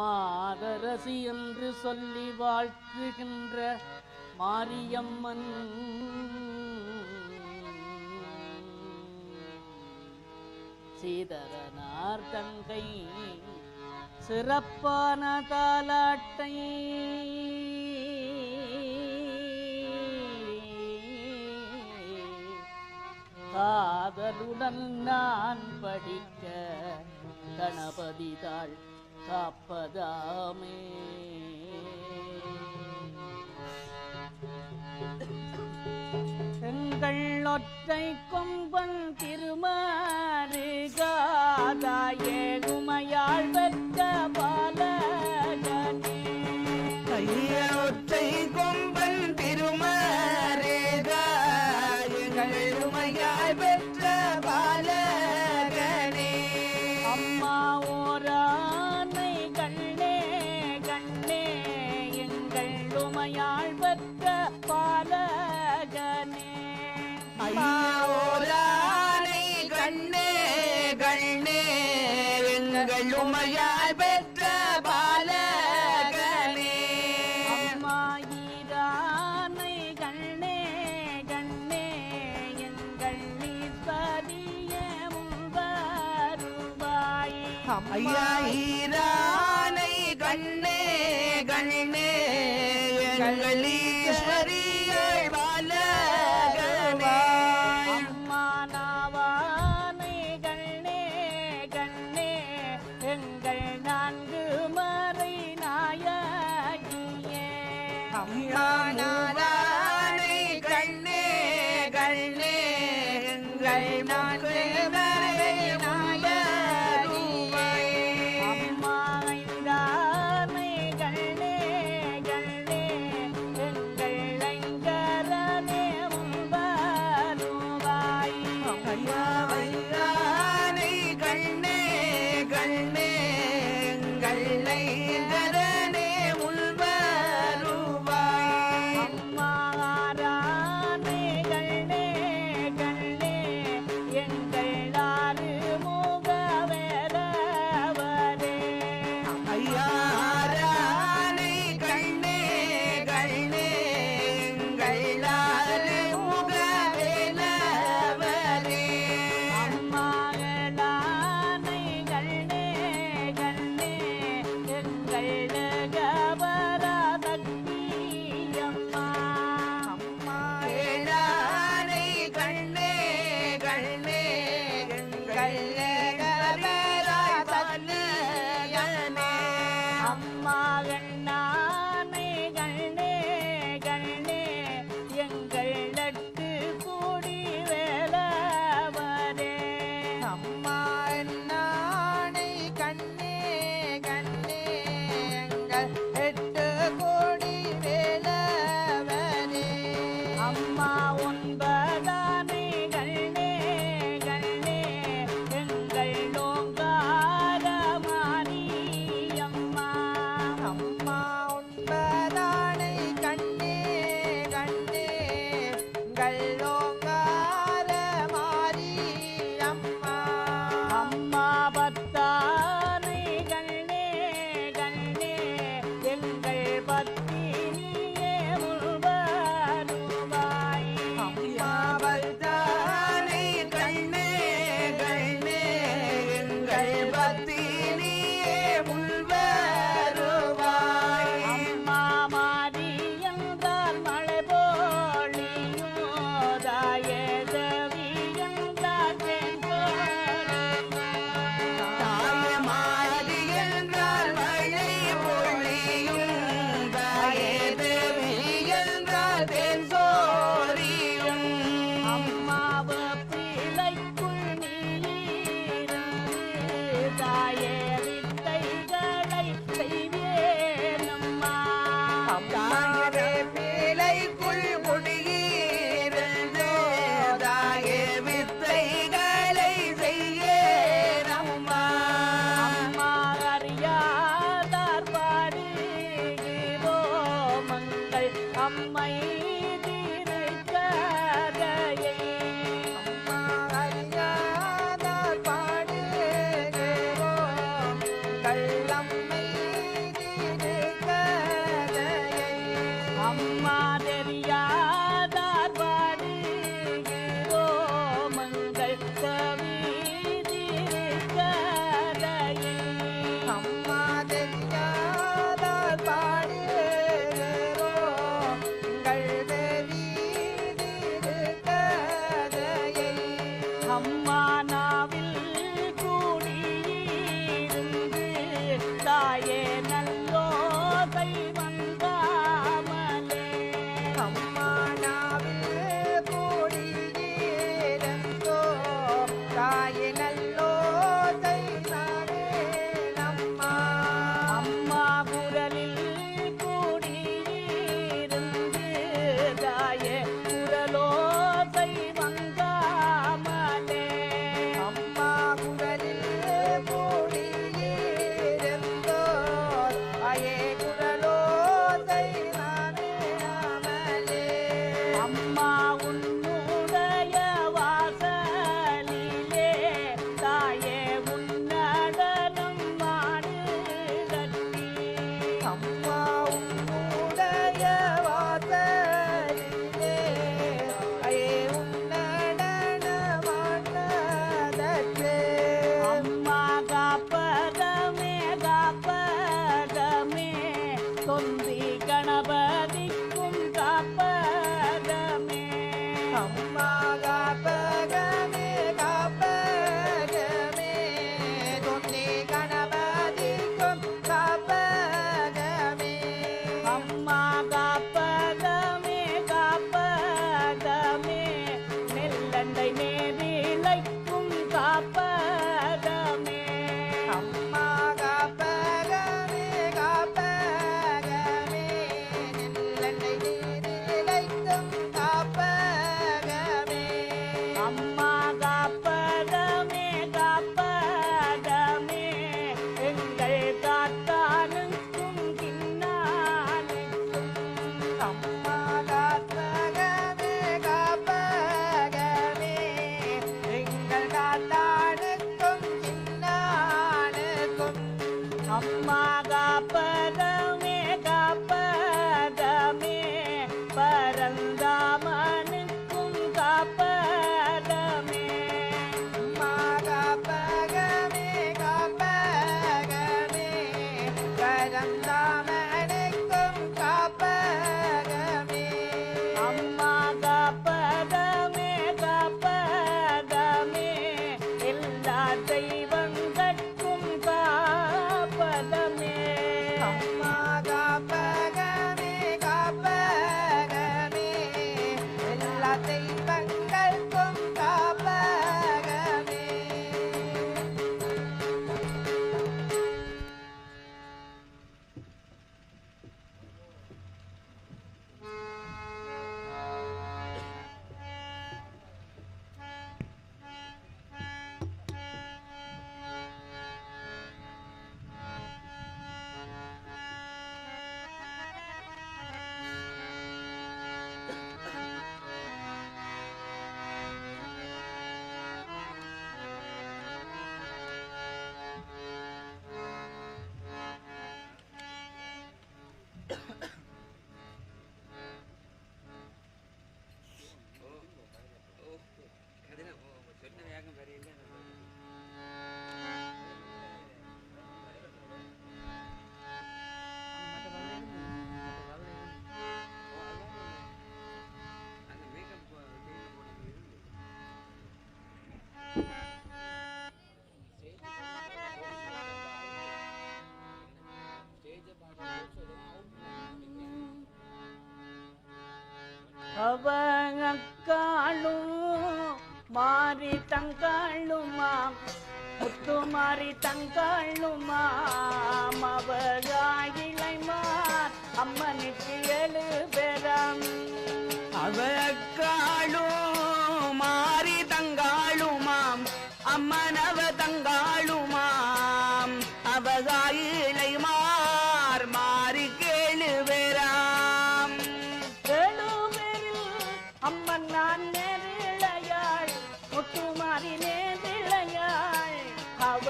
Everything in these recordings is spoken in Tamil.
மாதரசி என்று சொல்லி வாழ்த்துகின்ற மாரியம்மன். சீதரனார் தங்கை சிறப்பான தாலாட்டை காதலுடன் நான் படிக்க கணபதி தாழ்த்த காப்பதாமே. எங்கள் ஒற்றை கொம்பன் திருமாறு காதாயே உமையாழ்வர் உமையாய் பெற்ற பாலகனே. அம்மாயிரானை கண்ணே கண்ணே எங்கள் நிற்பதிய முன்வாருவாய் ஐயாயிரானை கண்ணே கண்ணே எங்கள் Rai not பரந்தாமா தங்காளுமா?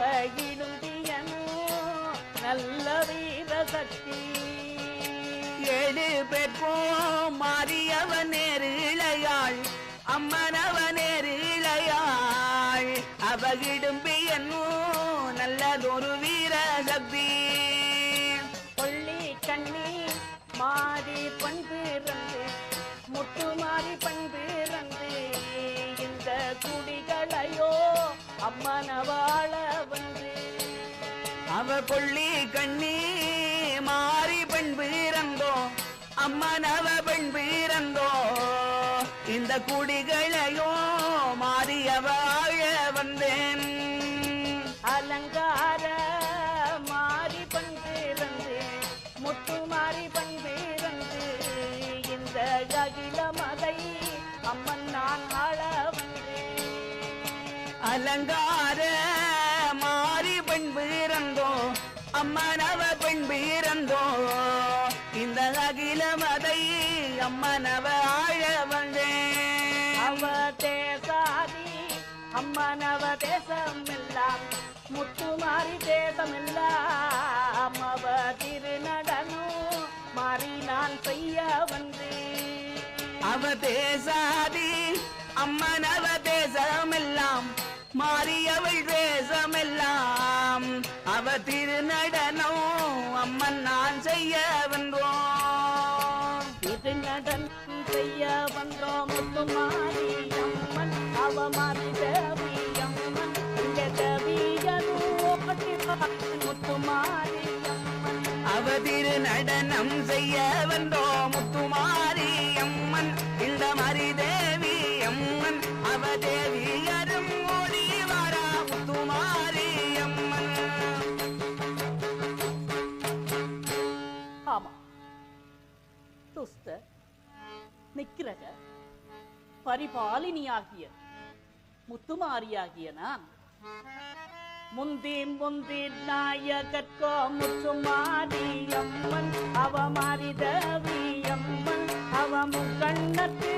பயிலுதியனோ நல்ல வீர சக்தி எழு பெற்றோம் அம்மனவ அம்மனவாழ வந்து அவ கொள்ளி கண்ணி மாறி பெண் வீரந்தோ அம்மனவ பெண் வீரந்தோ இந்த குடிகளையோ அலங்கார மாறி பெண் பிறந்தோ அம்மனவ பெண் பிறந்தோ இந்த அகில மதை அம்மனவ ஆழ வந்தேன் அவ தேசாதி அம்மன் அவ தேசம் எல்லாம் முத்து மாறி தேசம் எல்லாம் அவ திருநடனும் மாறி நான் செய்ய வந்தேன் அவ தேசாதி அம்மன் அவ திருநடனம் அம்மன் நான் செய்ய வந்தோம். இது நடன் செய்ய வந்தோம் முத்து மாறி அம்மன் அவ மாறி தேவி அம்மன் இங்க தேவியனும் முத்து மாறி அம்மன். அவ திருநடனம் செய்ய வந்தோம் முத்துமாரி அம்மன். இந்த மரி நிக்கிரக பரிபாலினியாகிய முத்துமாரியாகிய நான் முந்தி முந்தி நாயகற்கோ முத்துமாரி அம்மன் அவ மாறி அம்மன் அவ முக்கண்ணத்து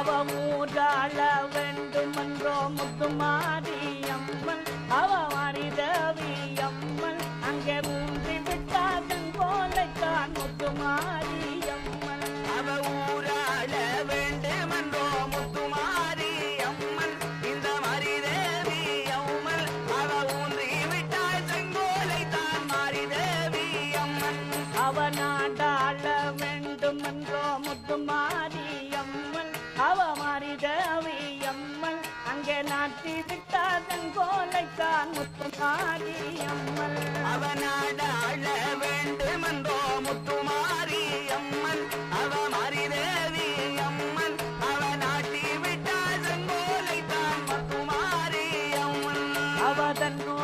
அம்மன் அவ மூடாள வேண்டும் என்றோ முத்துமாரி அம்மன் அவ மாறிடவி அம்மன் அங்கே மூன்றி விட்டாதன் போலத்தான் முத்துமாரி அம்மன். அவ ஊராள வேண்டுமென்றோ முத்துமாரி அம்மன் இந்த மரிதேவி அம்மன் அவ ஊன்றி விட்டாள் செங்கோலை தான் மரிதேவி அம்மன் அவ நாடாள முத்துமாரி கோலைத்தான் முத்துமாரி அம்மன். அவ நாடாள வேண்டுமென்றோ முத்துமாரி அம்மன். அவ மரிதேவி அம்மன். அவ நாட்டி செங்கோலை தான் முத்துமாரி அம்மன். அவ தன்னுடைய மாளிகைக்கோ முத்துமாரி